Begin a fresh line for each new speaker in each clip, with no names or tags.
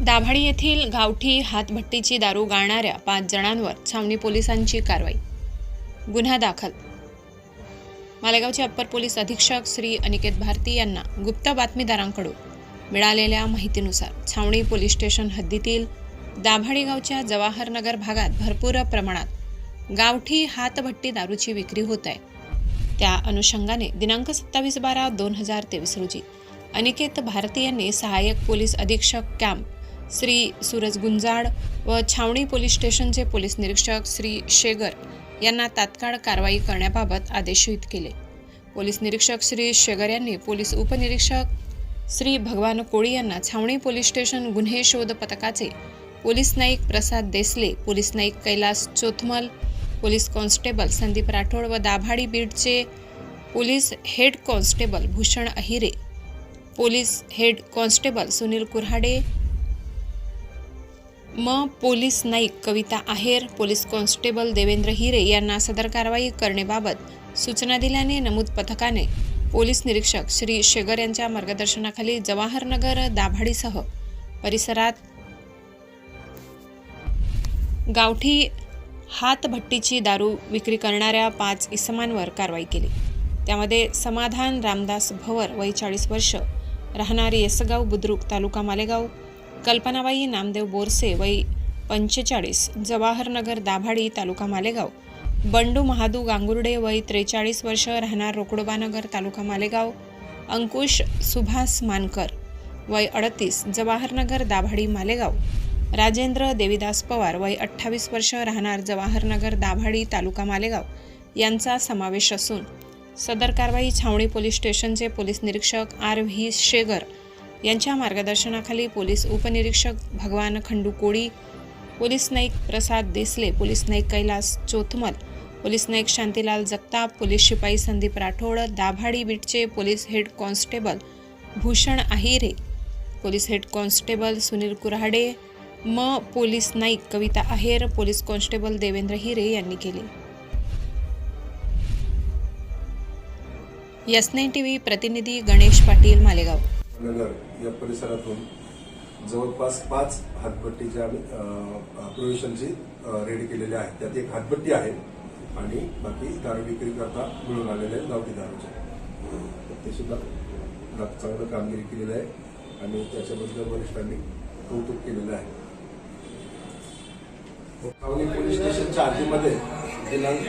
दाभाडी येथील गावठी हातभट्टीची दारू गाळणाऱ्या पाच जणांवर छावणी पोलिसांची कारवाई. गुन्हा दाखल. मालेगावचे अप्पर पोलीस अधीक्षक श्री अनिकेत भारती यांना गुप्त बातमीदारांकडून मिळालेल्या माहितीनुसार छावणी पोलीस स्टेशन हद्दीतील दाभाडी गावच्या जवाहरनगर भागात भरपूर प्रमाणात गावठी हातभट्टी दारूची विक्री होत आहे. त्या अनुषंगाने दिनांक सत्तावीस बारा दोन हजार तेवीस रोजी अनिकेत भारती यांनी सहाय्यक पोलीस अधीक्षक कॅम्प श्री सूरज गुंजाड व छावणी पोलीस स्टेशनचे पोलीस निरीक्षक श्री शेगर यांना तात्काळ कारवाई करण्याबाबत आदेशित केले. पोलीस निरीक्षक श्री शेगर यांनी पोलीस उपनिरीक्षक श्री भगवान कोळी यांना छावणी पोलीस स्टेशन गुन्हे शोध पथकाचे police naik Prasad Desale police naik Kailas Chothmal police constable Sandeep Rathod व दाभाडी बीडचे police head constable Bhushan Ahire police head constable Sunil Kurhade म police naik Kavita Aher police constable Devendra Hire यांना सदर कारवाई करण्याबाबत सूचना दिल्याने नमूद पथकाने पोलीस निरीक्षक श्री शेगर यांच्या मार्गदर्शनाखाली जवाहरनगर दाभाडीसह परिसरात गावठी हातभट्टीची दारू विक्री करणाऱ्या पाच इसमांवर कारवाई केली. त्यामध्ये समाधान रामदास भवर वय चाळीस वर्ष राहणारी येसगाव बुद्रुक तालुका मालेगाव कल्पनाबाई नामदेव बोरसे वय पंचेचाळीस जवाहरनगर दाभाडी तालुका मालेगाव. बंडू महादू गांगुर्डे वय त्रेचाळीस वर्ष राहणार रोकडोबानगर तालुका मालेगाव. अंकुश सुभाष मानकर वय अडतीस जवाहरनगर दाभाडी मालेगाव. राजेंद्र देवीदास पवार वय अठ्ठावीस वर्ष राहणार जवाहरनगर दाभाडी तालुका मालेगाव. यांचा समावेश असून सदर कारवाई छावणी पोलीस स्टेशनचे पोलीस निरीक्षक आर व्ही शेगर यांच्या मार्गदर्शनाखाली पोलीस उपनिरीक्षक Bhagwan Khandu Koli police naik Prasad Desale police naik Kailas Chothmal police naik Shantilal Jagtap police शिपाई Sandeep Rathod Dabhadi बीटचे police head constable Bhushan Ahire police head constable Sunil Kurhade म police naik Kavita Aher police constable Devendra Hire यांनी केले. Yes nine T V प्रतिनिधी गणेश पाटील मालेगाव.
नगर या परिसरातून जवळपास पाच हातभट्टीच्या आम्ही रेडी केलेल्या आहेत. त्यात एक हातभट्टी आहे आणि बाकी दारू विक्री करता मिळून आलेले आहेत गावठी दारूचे. ते सुद्धा चांगलं कामगिरी केलेलं आहे आणि त्याच्याबद्दल वरिष्ठांनी कौतुक केलेलं आहे. छावणी पोलीस स्टेशनच्या हद्दीमध्ये दिनांक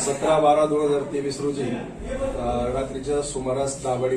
सतरा बारा दोन हजार तेवीस रोजी रात्रीच्या सुमारास दाभाडी